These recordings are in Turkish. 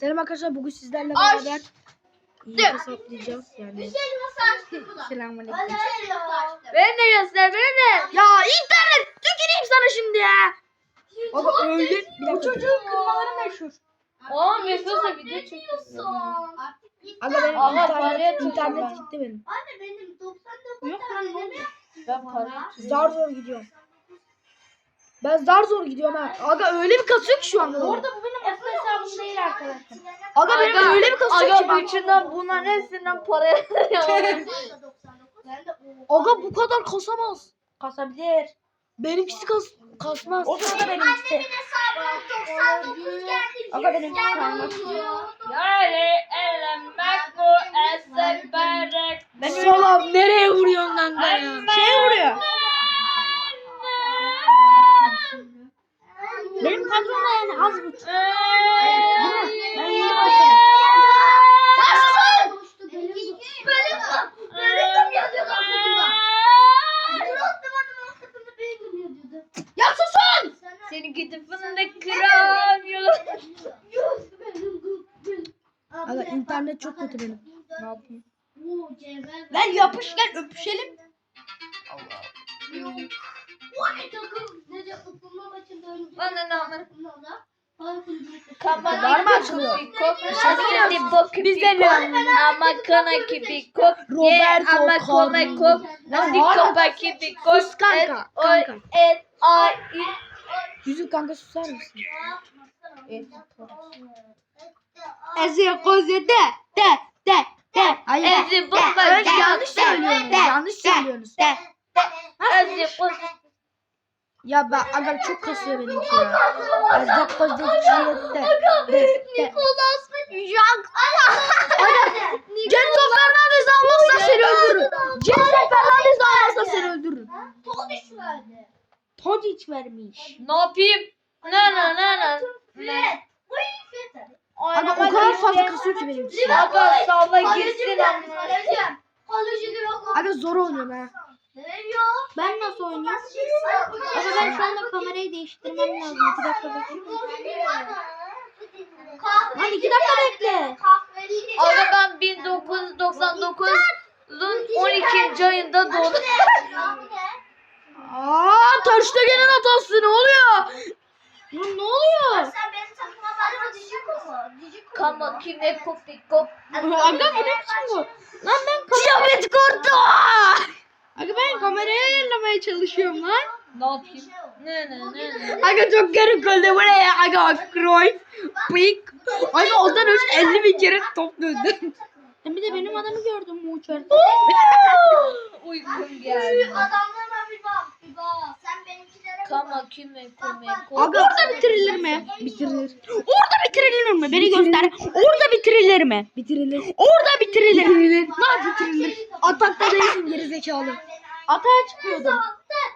Selam arkadaşlar bugün sizlerle Ay. beraber iyi hesaplayacağız yani. Selamünaleyküm. Beni de göster beni de. Ya internet tüküreyim sana şimdi ya. Baba öyle bir çocuğun kırmaları meşhur. Oğlum yapıyorsa video çekiyorsun. Aga benim paraya internet, internet gitti benim. Anne benim 99 Yok tane lan, de Ben para Zar zor gidiyorum. Ben zar zor gidiyorum ha. Aga öyle bir kasıyor ki şu anda. Orada bu benim hesabım değil arkadaşlar. Aga benim öyle bir kasıyor ki Aga bak. bütünden bunların hepsinden para yapıyorum. Ben. Aga bu kadar kasamaz. Kasabilir. Benimkisi kas kasmaz. O sırada benimkisi. hesabım 99 geldi. Aga benim Yani elenmek bu esek berek. Ben Salam nereye vuruyorsun lan da ya? Şey vuruyor. Benim kadromda yani az buçuk. İnternet çok kötü benim. Ne yapayım? Ben yapış gel öpüşelim. Allah. Yok. Bana ne olur. Kafalar mı açılıyor? Şimdi bok gibi ama kana gibi kok. Roberto ama kana kok. Nasi kopa gibi kok. Sus kanka. Yüzük kanka susar mısın? Et, Ezi kozu de de de de. Hayır. Ezi bomba. Öyle yanlış söylüyorsunuz. Yanlış söylüyorsunuz. Ezi bomba. Ya ben aga çok kasıyor benimki ya. Ezi kozu de de de. Nikolas Jack. Genzo Fernandez almazsa seni öldürürüm. Genzo Fernandez almazsa seni öldürürüm. Todiş verdi. Todic vermiş. Ne yapayım? Ne ne ne ne. Fred. Bu iyi Fred. Aga o kadar fazla kasıyor ki benimki. Aga salla de yok. Aga zor oynuyorum ha. Ben nasıl oynuyorum? Ama ben şu anda kamerayı değiştirmem lazım. İki dakika bekle. Lan iki dakika bekle. Aga ben 1999'un 12. ayında doğdum. Aa Taştegen'in hatası ne oluyor? Lan ne oluyor? Bakma Dijiko mu? Dijiko Kama kime kopi kop. Aga bu ne biçim bu? Lan ben Kıyafet kurdu. Aga ben kamerayı ayarlamaya çalışıyorum lan. Ne yapayım? Ne ne ne ne. Aga çok garip oldu bu ne ya? Aga Cruyff, Pik. Aga ondan önce 50 bin kere top döndü. Bir de benim adamı gördüm mu uçarken? Uykum geldi. Adamlarına bir bak, bir bak. Sen benimkilere bir bak. Kama kime kome kop. Aga orada bitirilir mi? Bitirilir. Orada bitirilir mi? Beni göster. Orada bitirilir mi? Bitirilir. Orada bitirilir. Bitirilir. Nasıl bitirilir? Atakta değilsin gerizekalı. Atağa çıkıyordum.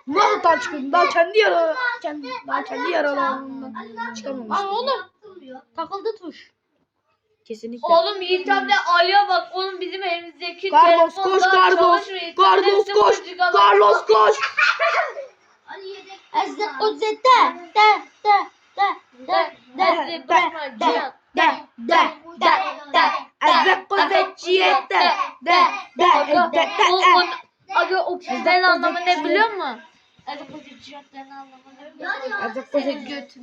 Nasıl atağa çıkıyordum? Daha kendi yaralı. Kendi, daha kendi yaralarından çıkamamıştım. Aa oğlum. Takıldı tuş. Kesinlikle. Oğlum Yiğit de Ali'ye bak. Oğlum bizim evimizdeki Carlos koş Carlos. çalışmıyor. Carlos koş. Carlos koş. Ezde o zete. De de de de Ezi bakma cihat. de de de de Ezde o zete. De de de Aga, de o, de. o, aga o kızların anlamı ne biliyor musun? Aga bu cihatların anlamı ne biliyor musun? Ezde o zete.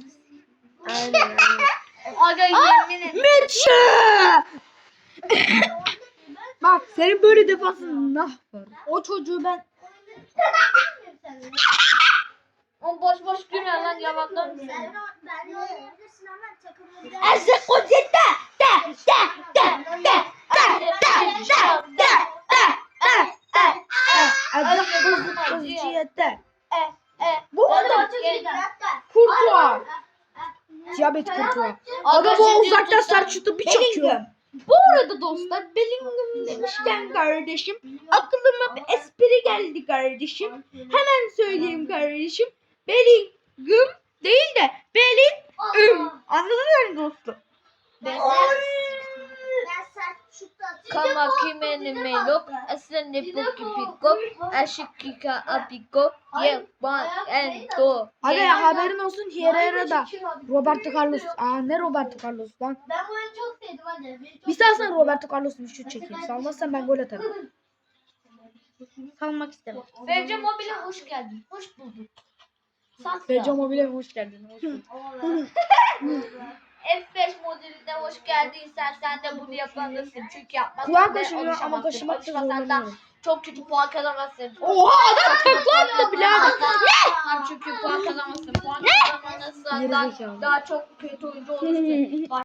Aynen. Aga yemin ederim. Mitchell! Bak senin böyle defansın nah var. O çocuğu ben gülme lan yalandan mı? Ben ben oynayabilirsin ama takımda. Ezde o zete. De de de de de de de de de de Bu arada Kurtuğa. Diyabet kurtuğa. Aga bu uzaktan şutu bir çekiyor. Bu arada dostlar Bellingham demişken kardeşim aklıma bir espri geldi kardeşim. Hemen söyleyeyim kardeşim. Bellingham değil de Bellingham. Anladın mı dostum? Kama kimene melok asene poki piko aşikika apiko ye ban ento Abi haberin olsun Herrera'da Roberto Carlos. Aa ne Roberto Carlos lan? Ben bu oyunu çok sevdim hadi. Bir salsan Roberto Carlos'un bir şut çekeyim. Salmazsan ben gol atarım. Salmak istemem. Verce mobile hoş geldin. Hoş bulduk. Bece Mobile hoş geldin. Hoş bulduk. F5 modelinde hoş geldiysen sen de bunu yapmalısın. Çünkü yapmazsan Kulak da kaşınıyor ama alışamazsın. kaşımak da zorlanıyorum. çok kötü puan kazanamazsın. Oha adam attı birader. Hem çünkü puan kazanamazsın. Puan kazanamazsan Geri da zekalı. daha çok kötü oyuncu olursun.